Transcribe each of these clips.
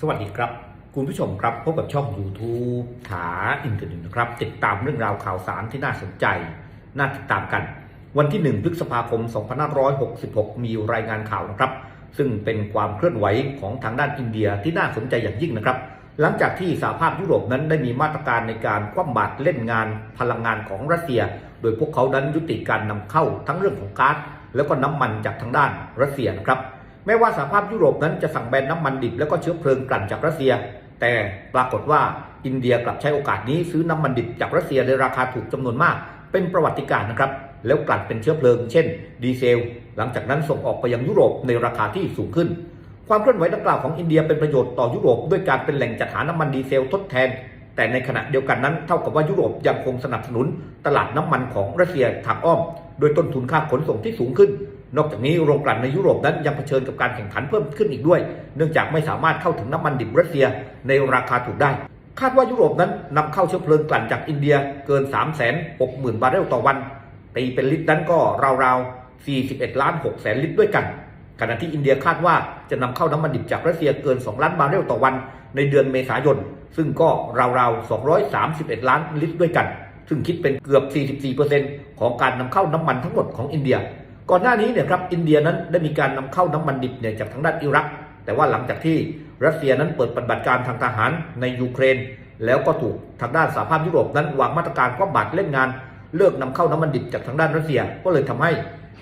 สวัสดีครับ คุณผู้ชมครับพบกับช่อง YouTube ถาอินเทอร์เน็ตนะครับ ติดตามเรื่องราวข่าวสารที่น่าสนใจ น่าติดตามกัน วันที่ 1 พฤษภาคม 2566 มีรายงานข่าวนะครับ ซึ่งเป็นความเคลื่อนไหวของทางด้านอินเดียที่น่าสนใจอย่างยิ่งนะครับ หลังจากที่สหภาพยุโรปนั้นได้มีมาตรการในการคว่ำบาตรเล่นงานพลังงานของรัสเซีย โดยพวกเขานั้นยุติการนำเข้าทั้งเรื่องของก๊าซแล้วก็น้ำมันจากทางด้านรัสเซียนะครับ แม้ว่าสหภาพยุโรปนั้นจะสั่งแบนน้ำมันดิบแล้วก็เชื้อเพลิงกลั่นจากรัสเซีย แต่ปรากฏว่าอินเดียกลับใช้โอกาสนี้ซื้อน้ำมันดิบจากรัสเซียในราคาถูกจำนวนมาก เป็นประวัติการณ์นะครับ แล้วกลั่นเป็นเชื้อเพลิง เช่น ดีเซล หลังจากนั้นส่งออกไปยังยุโรปในราคาที่สูงขึ้น ความเคลื่อนไหวดังกล่าวของอินเดียเป็นประโยชน์ต่อยุโรปด้วยการเป็นแหล่งจัดหาน้ำมันดีเซลทดแทน แต่ในขณะเดียวกันนั้นเท่ากับว่ายุโรปยังคงสนับสนุนตลาดน้ำมันของรัสเซียทางอ้อม โดยต้นทุนค่าขนส่งที่สูงขึ้น นอกจากนี้โรงกลั่นในยุโรปนั้นยังเผชิญกับการแข่งขันเพิ่มขึ้นอีกด้วย เนื่องจากไม่สามารถเข้าถึงน้ำมันดิบรัสเซียในราคาถูกได้ คาดว่ายุโรปนั้นนำเข้าเชื้อเพลิงกลั่นจากอินเดียเกิน 3 6 0 0 0 0 บาร์เรลต่อวัน ตีเป็นลิตรนั้นก็ราวๆ 41 ล้าน6แสนลิตรด้วยกันขณะที่อินเดียคาดว่าจะนำเข้าน้ำมันดิบจากรัสเซียเกิน 2 ล้านบาร์เรลต่อวันในเดือนเมษายน ซึ่งก็ราวๆ 231 ล้านลิตรด้วยกัน ซึ่งคิดเป็นเกือบ 44%ของการนำเข้าน้ำมันทั้งหมดของอินเดีย ก่อนหน้านี้เนี่ยครับอินเดียนั้นได้มีการนำเข้าน้ำมันดิบเนี่ยจากทางด้านอิรัก แต่ว่าหลังจากที่รัสเซียนั้นเปิดปฏิบัติการทางทหารในยูเครน แล้วก็ถูกทางด้านสหภาพยุโรปนั้นวางมาตรการคว่ำบาตรเล่นงาน เลิกนำเข้าน้ำมันดิบจากทางด้านรัสเซียก็เลยทำให้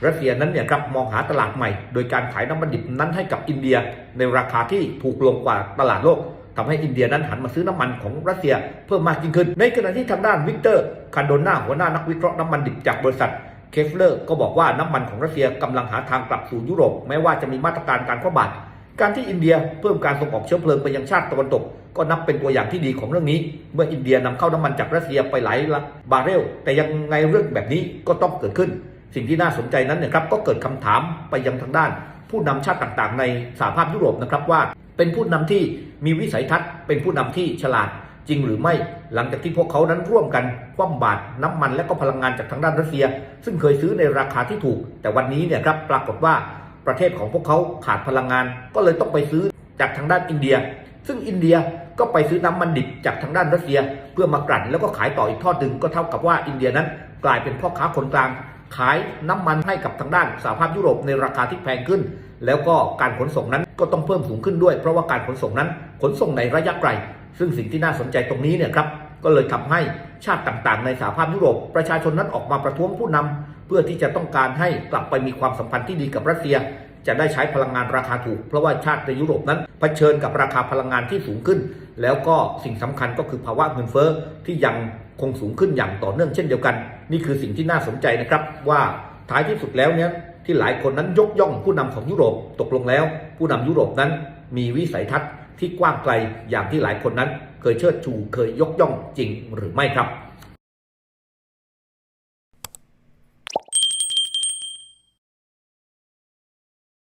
รัสเซียนั้นเนี่ยครับมองหาตลาดใหม่ โดยการขายน้ำมันดิบนั้นให้กับอินเดียในราคาที่ถูกลงกว่าตลาดโลกทำให้อินเดียนั้นหันมาซื้อน้ำมันของรัสเซียเพิ่มมากยิ่งขึ้น ในขณะที่ทางด้านวิกเตอร์คาโดนาหัวหน้านักวิเคราะห์น้ำมันดิบจากบริษัท เคฟเลอร์ก็บอกว่าน้ำมันของรัสเซียกำลังหาทางกลับสู่ยุโรป แม้ว่าจะมีมาตรการการคว่ำบาตรการที่อินเดียเพิ่มการส่งออกเชื้อเพลิงไปยังชาติตะวันตก ก็นับเป็นตัวอย่างที่ดีของเรื่องนี้ เมื่ออินเดียนำเข้าน้ำมันจากรัสเซียไปหลายล้านบาร์เรล แต่ยังไงเรื่องแบบนี้ก็ต้องเกิดขึ้น สิ่งที่น่าสนใจนั้นเนี่ยครับก็เกิดคำถามไปยังทางด้าน ผู้นำชาติต่างๆ ในสหภาพยุโรปนะครับว่า เป็นผู้นำที่มีวิสัยทัศน์ เป็นผู้นำที่ฉลาด จริงหรือไม่หลังจากที่พวกเขานั้นร่วมกันคว่ำบาตรน้ำมันและก็พลังงานจากทางด้านรัสเซีย ซึ่งเคยซื้อในราคาที่ถูก แต่วันนี้เนี่ยครับปรากฏว่าประเทศของพวกเขาขาดพลังงาน ก็เลยต้องไปซื้อจากทางด้านอินเดีย ซึ่งอินเดียก็ไปซื้อน้ำมันดิบจากทางด้านรัสเซีย เพื่อมากลั่นแล้วก็ขายต่ออีกทอดหนึ่งก็เท่ากับว่าอินเดียนั้นกลายเป็นพ่อค้าคนกลาง ขายน้ำมันให้กับทางด้านสหภาพยุโรปในราคาที่แพงขึ้น แล้วก็การขนส่งนั้นก็ต้องเพิ่มสูงขึ้นด้วย เพราะว่าการขนส่งนั้นขนส่งในระยะไกล ซึ่งสิ่งที่น่าสนใจตรงนี้เนี่ยครับก็เลยทำให้ชาติต่างๆ ในสหภาพยุโรปประชาชนนั้นออกมาประท้วงผู้นำเพื่อที่จะต้องการให้กลับไปมีความสัมพันธ์ที่ดีกับรัสเซีย จะได้ใช้พลังงานราคาถูก เพราะว่าชาติในยุโรปนั้นเผชิญกับราคาพลังงานที่สูงขึ้น แล้วก็สิ่งสำคัญก็คือภาวะเงินเฟ้อที่ยังคงสูงขึ้นอย่างต่อเนื่องเช่นเดียวกัน นี่คือสิ่งที่น่าสนใจนะครับว่าท้ายที่สุดแล้วเนี่ยที่หลายคนนั้นยกย่องผู้นำของยุโรปตกลงแล้ว ผู้นำยุโรปนั้นมีวิสัยทัศน์ ที่กว้างไกลอย่างที่หลายคนนั้น เคยเชิดชูเคยยกย่องจริงหรือไม่ครับ